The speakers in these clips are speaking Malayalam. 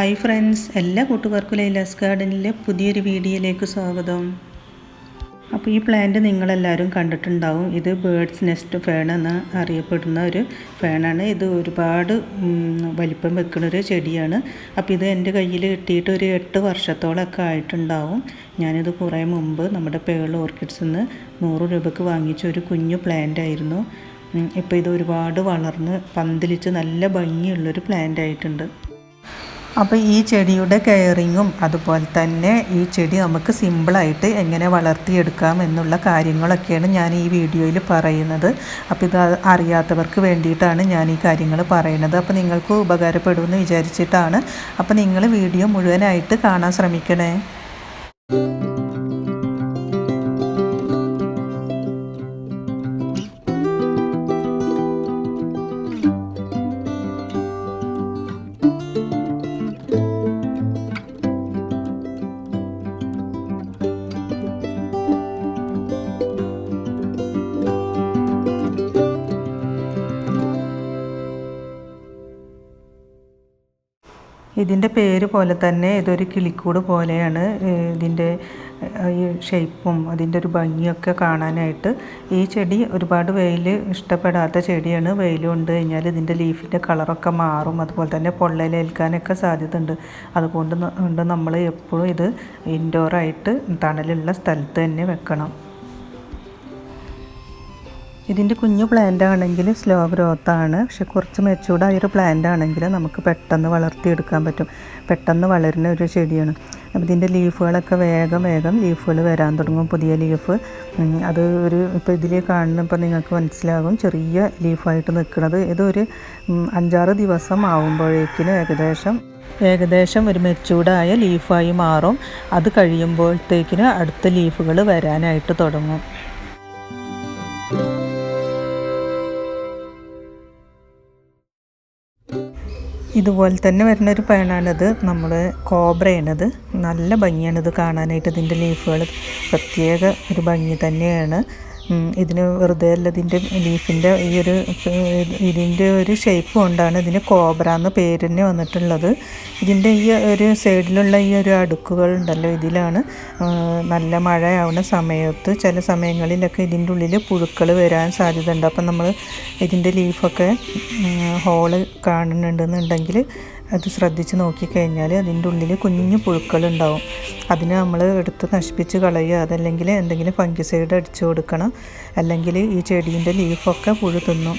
ഹായ് ഫ്രണ്ട്സ് എല്ലാ കൂട്ടുകാർക്കും ലൈലാസ് ഗാർഡനിലെ പുതിയൊരു വീഡിയോയിലേക്ക് സ്വാഗതം. അപ്പോൾ ഈ പ്ലാന്റ് നിങ്ങളെല്ലാവരും കണ്ടിട്ടുണ്ടാവും. ഇത് ബേഡ്സ് നെസ്റ്റ് ഫേൺ എന്ന് അറിയപ്പെടുന്ന ഒരു ഫേണാണ് ഇത് ഒരുപാട് വലിപ്പം വെക്കുന്ന ഒരു ചെടിയാണ്. അപ്പോൾ ഇത് എന്റെ കയ്യിൽ കിട്ടിയിട്ട് ഒരു എട്ട് വർഷത്തോളമൊക്കെ ആയിട്ടുണ്ടാവും. ഞാനിത് കുറേ മുമ്പ് നമ്മുടെ പേൾ ഓർക്കിഡ്സിൽ നിന്ന് നൂറ് രൂപയ്ക്ക് വാങ്ങിച്ച ഒരു കുഞ്ഞു പ്ലാന്റ് ആയിരുന്നു. ഇപ്പോൾ ഇത് ഒരുപാട് വളർന്ന് പന്തലിച്ച് നല്ല ഭംഗിയുള്ളൊരു പ്ലാന്റ് ആയിട്ടുണ്ട്. അപ്പോൾ ഈ ചെടിയുടെ കെയറിങ്ങും അതുപോലെ തന്നെ ഈ ചെടി നമുക്ക് സിമ്പിളായിട്ട് എങ്ങനെ വളർത്തിയെടുക്കാം എന്നുള്ള കാര്യങ്ങളൊക്കെയാണ് ഞാൻ ഈ വീഡിയോയിൽ പറയുന്നത്. അപ്പോൾ ഇത് അറിയാത്തവർക്ക് വേണ്ടിയിട്ടാണ് ഞാൻ ഈ കാര്യങ്ങൾ പറയുന്നത്. അപ്പോൾ നിങ്ങൾക്ക് ഉപകാരപ്പെടുമെന്ന് വിചാരിച്ചിട്ടാണ്. അപ്പോൾ നിങ്ങൾ വീഡിയോ മുഴുവനായിട്ട് കാണാൻ ശ്രമിക്കണേ. ഇതിന്റെ പേര് പോലെ തന്നെ ഇതൊരു കിളിക്കൂട് പോലെയാണ് ഇതിന്റെ ഈ ഷേപ്പും അതിന്റെ ഒരു ഭംഗിയൊക്കെ കാണാനായിട്ട്. ഈ ചെടി ഒരുപാട് വെയിൽ ഇഷ്ടപ്പെടാത്ത ചെടിയാണ്. വെയിൽ കൊണ്ട് കഴിഞ്ഞാൽ ഇതിന്റെ ലീഫിന്റെ കളറൊക്കെ മാറും. അതുപോലെ തന്നെ പൊള്ളലേൽക്കാനൊക്കെ സാധ്യത ഉണ്ട് അതുകൊണ്ട് നമ്മൾ എപ്പോഴും ഇത് ഇൻഡോറായിട്ട് തണലുള്ള സ്ഥലത്ത് തന്നെ വെക്കണം. ഇതിന്റെ കുഞ്ഞു പ്ലാന്റ് ആണെങ്കിൽ സ്ലോ ഗ്രോത്ത് ആണ്. പക്ഷെ കുറച്ച് മെച്ചൂർഡായൊരു പ്ലാന്റ് ആണെങ്കിൽ നമുക്ക് പെട്ടെന്ന് വളർത്തിയെടുക്കാൻ പറ്റും. പെട്ടെന്ന് വളരുന്ന ഒരു ചെടിയാണ്. അപ്പോൾ ഇതിന്റെ ലീഫുകളൊക്കെ വേഗം വേഗം ലീഫുകൾ വരാൻ തുടങ്ങും. പുതിയ ലീഫ് അത് ഒരു ഇപ്പോൾ ഇതിൽ കാണുന്ന നിങ്ങൾക്ക് മനസ്സിലാകും. ചെറിയ ലീഫായിട്ട് നിൽക്കുന്നത് ഇതൊരു അഞ്ചാറ് ദിവസം ആകുമ്പോഴേക്കിനും ഏകദേശം ഏകദേശം ഒരു മെച്ചൂർഡായ ലീഫായി മാറും. അത് കഴിയുമ്പോഴത്തേക്കിന് അടുത്ത ലീഫുകൾ വരാനായിട്ട് തുടങ്ങും. ഇതുപോലെ തന്നെ വരുന്ന ഒരു പേണാണിത് നമ്മൾ കോബ്രയാണിത്. നല്ല ഭംഗിയാണിത് കാണാനായിട്ട് ഇതിന്റെ ലീഫുകൾ പ്രത്യേക ഒരു ഭംഗി തന്നെയാണ്. ഇതിന് വെറുതെ അല്ല ഇതിന്റെ ലീഫിന്റെ ഈ ഒരു ഇതിന്റെ ഒരു ഷേപ്പ് കൊണ്ടാണ് ഇതിന് കോബ്ര എന്ന് പേര് തന്നെ വന്നിട്ടുള്ളത്. ഇതിന്റെ ഈ ഒരു സൈഡിലുള്ള ഈ ഒരു അടുക്കുകൾ ഉണ്ടല്ലോ ഇതിലാണ് നല്ല മഴയാവുന്ന സമയത്ത് ചില സമയങ്ങളിലൊക്കെ ഇതിന്റെ ഉള്ളിൽ പുഴുക്കൾ വരാൻ സാധ്യത ഉണ്ട് അപ്പം നമ്മൾ ഇതിന്റെ ലീഫൊക്കെ ഹോൾ കാണുന്നുണ്ടെന്നുണ്ടെങ്കിൽ അത് ശ്രദ്ധിച്ച് നോക്കിക്കഴിഞ്ഞാൽ അതിന്റെ ഉള്ളിൽ കുഞ്ഞു പുഴുക്കളുണ്ടാവും. അതിനെ നമ്മൾ എടുത്ത് നശിപ്പിച്ച് കളയുക. അതല്ലെങ്കിൽ എന്തെങ്കിലും ഫംഗിസൈഡ് അടിച്ചു കൊടുക്കണം. അല്ലെങ്കിൽ ഈ ചെടീന്റെ ലീഫൊക്കെ പുഴു തിന്നും.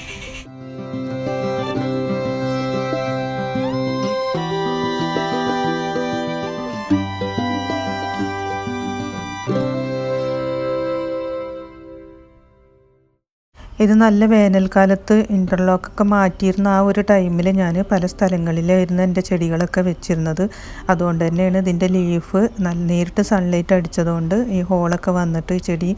ഇത് നല്ല വേനൽക്കാലത്ത് ഇന്റർലോക്കൊക്കെ മാറ്റിയിരുന്ന ആ ഒരു ടൈമിൽ ഞാൻ പല സ്ഥലങ്ങളിലായിരുന്നു എന്റെ ചെടികളൊക്കെ വെച്ചിരുന്നത്. അതുകൊണ്ട് തന്നെയാണ് ഇതിന്റെ ലീഫ് നല്ല നേരിട്ട് സൺലൈറ്റ് അടിച്ചതുകൊണ്ട് ഈ ഹോളൊക്കെ വന്നിട്ട് ചെടി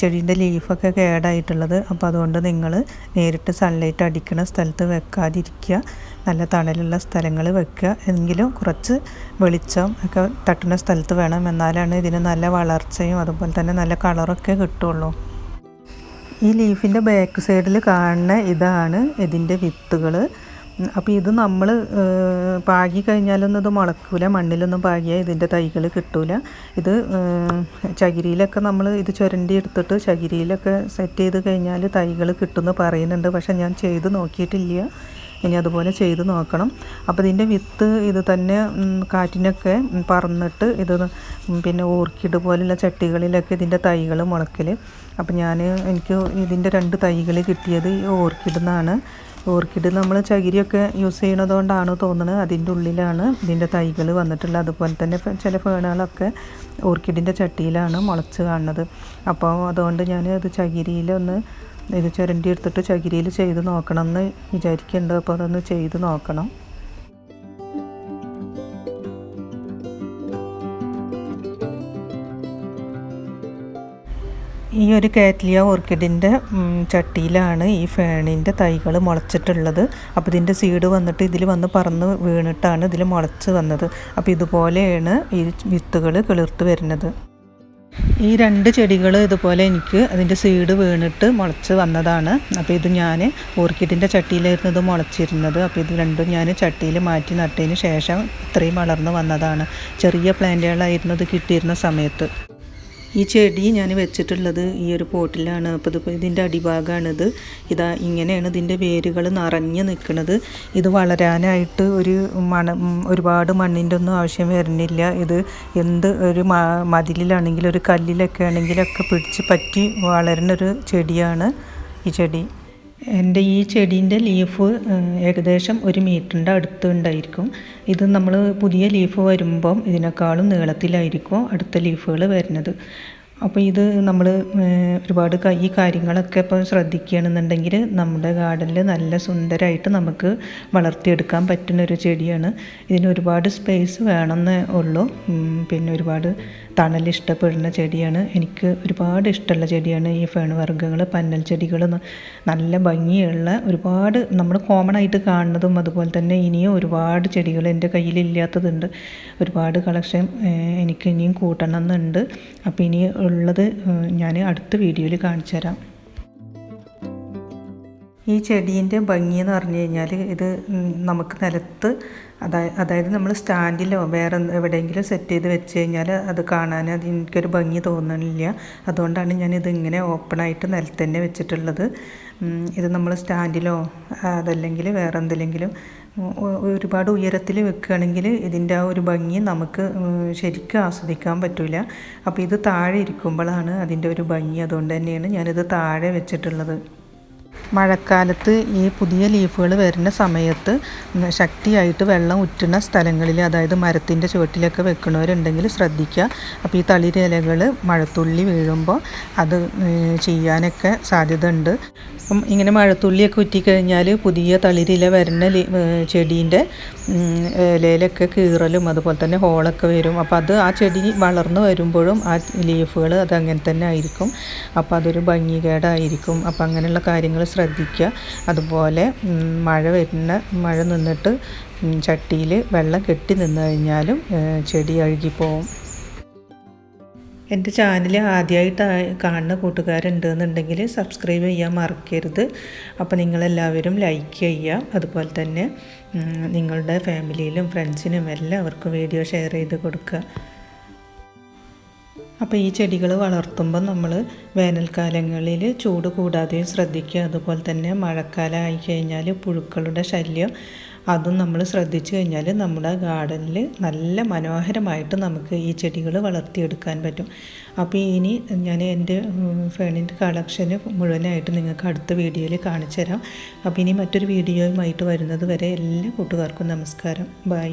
ചെടീന്റെ ലീഫൊക്കെ കേടായിട്ടുള്ളത്. അപ്പോൾ അതുകൊണ്ട് നിങ്ങൾ നേരിട്ട് സൺലൈറ്റ് അടിക്കുന്ന സ്ഥലത്ത് വെക്കാതിരിക്കുക. നല്ല തണലുള്ള സ്ഥലങ്ങൾ വെക്കുക. എങ്കിലും കുറച്ച് വെളിച്ചം ഒക്കെ തട്ടുന്ന സ്ഥലത്ത് വേണം. എന്നാലാണ് ഇതിന് നല്ല വളർച്ചയും അതുപോലെ തന്നെ നല്ല കളറൊക്കെ കിട്ടുള്ളൂ. ഈ ലീഫിന്റെ ബാക്ക് സൈഡിൽ കാണുന്ന ഇതാണ് ഇതിന്റെ വിത്തുകൾ അപ്പോൾ ഇത് നമ്മൾ പാകി കഴിഞ്ഞാലൊന്നും ഇത് മുളക്കൂല മണ്ണിലൊന്നും പാകിയാൽ ഇതിന്റെ തൈകൾ കിട്ടൂല. ഇത് ചകിരിയിലൊക്കെ നമ്മൾ ഇത് ചുരണ്ടി എടുത്തിട്ട് ചകിരിയിലൊക്കെ സെറ്റ് ചെയ്ത് കഴിഞ്ഞാൽ തൈകൾ കിട്ടുമെന്ന് പറയുന്നുണ്ട്. പക്ഷേ ഞാൻ ചെയ്ത് നോക്കിയിട്ടില്ല. ഇനി അതുപോലെ ചെയ്ത് നോക്കണം. അപ്പോൾ ഇതിന്റെ വിത്ത് ഇത് തന്നെ കാറ്റിനൊക്കെ പറന്നിട്ട് ഇത് പിന്നെ ഓർക്കിഡ് പോലുള്ള ചട്ടികളിലൊക്കെ ഇതിന്റെ തൈകൾ മുളക്കൽ അപ്പോൾ ഞാൻ എനിക്ക് ഇതിന്റെ രണ്ട് തൈകൾ കിട്ടിയത് ഈ ഓർക്കിഡിൽ നിന്നാണ് ഓർക്കിഡ് നമ്മൾ ചകിരിയൊക്കെ യൂസ് ചെയ്യണതുകൊണ്ടാണ് തോന്നുന്നത് അതിന്റെ ഉള്ളിലാണ് ഇതിന്റെ തൈകൾ വന്നിട്ടുള്ളത്. അതുപോലെ തന്നെ ചില ഫേണുകളൊക്കെ ഓർക്കിഡിന്റെ ചട്ടിയിലാണ് മുളച്ച് കാണുന്നത്. അപ്പോൾ അതുകൊണ്ട് ഞാൻ അത് ചകിരിയിലൊന്ന് ഇത് ചുരണ്ടി എടുത്തിട്ട് ചകിരിയിൽ ചെയ്ത് നോക്കണം എന്ന് വിചാരിക്കുന്നുണ്ട് അപ്പോൾ അതൊന്ന് ചെയ്ത് നോക്കണം. ഈ ഒരു കാറ്റ്ലിയ ഓർക്കിഡിന്റെ ചട്ടിയിലാണ് ഈ ഫേണിന്റെ തൈകൾ മുളച്ചിട്ടുള്ളത്. അപ്പോൾ ഇതിന്റെ സീഡ് വന്നിട്ട് ഇതിൽ വന്ന് പറന്ന് വീണിട്ടാണ് ഇതിൽ മുളച്ച് വന്നത്. അപ്പോൾ ഇതുപോലെയാണ് ഈ വിത്തുകൾ കിളിർത്ത് വരുന്നത്. ഈ രണ്ട് ചെടികൾ ഇതുപോലെ എനിക്ക് അതിന്റെ സീഡ് വീണിട്ട് മുളച്ച് വന്നതാണ്. അപ്പോൾ ഇത് ഞാൻ ഓർക്കിഡിന്റെ ചട്ടിയിലായിരുന്നു ഇത് മുളച്ചിരുന്നത്. അപ്പോൾ ഇത് രണ്ടും ഞാൻ ചട്ടിയിൽ മാറ്റി നട്ടതിന് ശേഷം ഇത്രയും വളർന്ന് വന്നതാണ്. ചെറിയ പ്ലാന്റുകളായിരുന്നു ഇത് കിട്ടിയിരുന്ന സമയത്ത്. ഈ ചെടി ഞാൻ വെച്ചിട്ടുള്ളത് ഈ ഒരു പോട്ടിലാണ്. അപ്പോൾ ഇതിപ്പോൾ ഇതിന്റെ അടിഭാഗമാണിത് ഇതാ ഇങ്ങനെയാണ് ഇതിന്റെ വേരുകൾ നിറഞ്ഞ് നിൽക്കുന്നത് ഇത് വളരാനായിട്ട് ഒരു മണ ഒരുപാട് മണ്ണിന്റെ ഒന്നും ആവശ്യം വരുന്നില്ല ഇത് എന്ത് ഒരു മതിലിലാണെങ്കിലും ഒരു കല്ലിലൊക്കെ ആണെങ്കിലൊക്കെ പിടിച്ച് പറ്റി വളരുന്നൊരു ചെടിയാണ് ഈ ചെടി. എന്റെ ഈ ചെടീന്റെ ലീഫ് ഏകദേശം ഒരു മീറ്ററിന്റെ അടുത്ത് ഉണ്ടായിരിക്കും. ഇത് നമ്മൾ പുതിയ ലീഫ് വരുമ്പം ഇതിനേക്കാളും നീളത്തിലായിരിക്കും അടുത്ത ലീഫുകൾ വരുന്നത്. അപ്പോൾ ഇത് നമ്മൾ ഒരുപാട് ഈ കാര്യങ്ങളൊക്കെ ഇപ്പോൾ ശ്രദ്ധിക്കുകയാണെന്നുണ്ടെങ്കിൽ നമ്മുടെ ഗാർഡനിൽ നല്ല സുന്ദരമായിട്ട് നമുക്ക് വളർത്തിയെടുക്കാൻ പറ്റുന്ന ഒരു ചെടിയാണ്. ഇതിന് ഒരുപാട് സ്പേസ് വേണമെന്നേ ഉള്ളൂ. പിന്നെ ഒരുപാട് തണൽ ഇഷ്ടപ്പെടുന്ന ചെടിയാണ്. എനിക്ക് ഒരുപാട് ഇഷ്ടമുള്ള ചെടിയാണ് ഈ ഫേൺ വർഗങ്ങൾ പന്നൽ ചെടികൾ. നല്ല ഭംഗിയുള്ള ഒരുപാട് നമ്മൾ കോമൺ ആയിട്ട് കാണുന്നതും അതുപോലെ തന്നെ ഇനിയും ഒരുപാട് ചെടികൾ എന്റെ കയ്യിലില്ലാത്തതുണ്ട്. ഒരുപാട് കളക്ഷൻ എനിക്ക് ഇനിയും കൂട്ടണം എന്നുണ്ട് അപ്പോൾ ഇനി ഉള്ളത് ഞാൻ അടുത്ത വീഡിയോയിൽ കാണിച്ചു തരാം ഈ ചെടീന്റെ ഭംഗി എന്ന് പറഞ്ഞു കഴിഞ്ഞാൽ ഇത് നമുക്ക് നിലത്ത് അതായത് അതായത് നമ്മൾ സ്റ്റാൻഡിലോ വേറെ എവിടെയെങ്കിലും സെറ്റ് ചെയ്ത് വെച്ച് കഴിഞ്ഞാൽ അത് കാണാൻ അത് എനിക്കൊരു ഭംഗി തോന്നുന്നില്ല അതുകൊണ്ടാണ് ഞാനിത് ഇങ്ങനെ ഓപ്പണായിട്ട് നിലത്ത് തന്നെ വെച്ചിട്ടുള്ളത്. ഇത് നമ്മൾ സ്റ്റാൻഡിലോ അതല്ലെങ്കിൽ വേറെ എന്തെങ്കിലും ഒരുപാട് ഉയരത്തിൽ വെക്കുകയാണെങ്കിൽ ഇതിന്റെ ആ ഒരു ഭംഗി നമുക്ക് ശരിക്കും ആസ്വദിക്കാൻ പറ്റില്ല അപ്പോൾ ഇത് താഴെ ഇരിക്കുമ്പോഴാണ് അതിന്റെ ഒരു ഭംഗി. അതുകൊണ്ട് തന്നെയാണ് ഞാനിത് താഴെ വെച്ചിട്ടുള്ളത്. മഴക്കാലത്ത് ഈ പുതിയ ലീഫുകൾ വരുന്ന സമയത്ത് ശക്തിയായിട്ട് വെള്ളം ഉറ്റുന്ന സ്ഥലങ്ങളിൽ അതായത് മരത്തിന്റെ ചുവട്ടിലൊക്കെ വെക്കുന്നവരുണ്ടെങ്കിൽ ശ്രദ്ധിക്കുക. അപ്പോൾ ഈ തളിരിലകൾ മഴത്തുള്ളി വീഴുമ്പോൾ അത് ചെയ്യാനൊക്കെ സാധ്യത ഉണ്ട് അപ്പം ഇങ്ങനെ മഴത്തുള്ളിയൊക്കെ ഉറ്റിക്കഴിഞ്ഞാൽ പുതിയ തളിരില വരുന്ന ചെടീന്റെ ഇലയിലൊക്കെ കീറലും അതുപോലെ തന്നെ ഹോളൊക്കെ വരും. അപ്പോൾ അത് ആ ചെടി വളർന്നു വരുമ്പോഴും ആ ലീഫുകൾ അതങ്ങനെ തന്നെ ആയിരിക്കും. അപ്പോൾ അതൊരു ഭംഗികേടായിരിക്കും. അപ്പോൾ അങ്ങനെയുള്ള കാര്യങ്ങൾ ശ്രദ്ധിക്കുക അതുപോലെ മഴ വരുന്ന മഴ നിന്നിട്ട് ചട്ടിയിൽ വെള്ളം കെട്ടി നിന്ന് കഴിഞ്ഞാലും ചെടി അഴുകിപ്പോവും. എന്റെ ചാനൽ ആദ്യമായിട്ട് കാണുന്ന കൂട്ടുകാരുണ്ടെന്നുണ്ടെങ്കിൽ സബ്സ്ക്രൈബ് ചെയ്യാൻ മറക്കരുത്. അപ്പോൾ നിങ്ങളെല്ലാവരും ലൈക്ക് ചെയ്യുക. അതുപോലെ തന്നെ നിങ്ങളുടെ ഫാമിലിയിലും ഫ്രണ്ട്സിനും എല്ലാവർക്കും വീഡിയോ ഷെയർ ചെയ്ത് കൊടുക്കുക. അപ്പോൾ ഈ ചെടികൾ വളർത്തുമ്പോൾ നമ്മൾ വേനൽക്കാലങ്ങളിൽ ചൂട് കൂടാതെയും ശ്രദ്ധിക്കുക. അതുപോലെ തന്നെ മഴക്കാലം ആയിക്കഴിഞ്ഞാൽ പുഴുക്കളുടെ ശല്യം അതും നമ്മൾ ശ്രദ്ധിച്ചു കഴിഞ്ഞാൽ നമ്മുടെ ഗാർഡനിൽ നല്ല മനോഹരമായിട്ട് നമുക്ക് ഈ ചെടികൾ വളർത്തിയെടുക്കാൻ പറ്റും. അപ്പോൾ ഇനി ഞാൻ എന്റെ ഫേണിന്റെ കളക്ഷന് മുഴുവനായിട്ട് നിങ്ങൾക്ക് അടുത്ത വീഡിയോയിൽ കാണിച്ചു തരാം. അപ്പോൾ ഇനി മറ്റൊരു വീഡിയോയുമായിട്ട് വരുന്നത് വരെ എല്ലാ കൂട്ടുകാർക്കും നമസ്കാരം. ബൈ.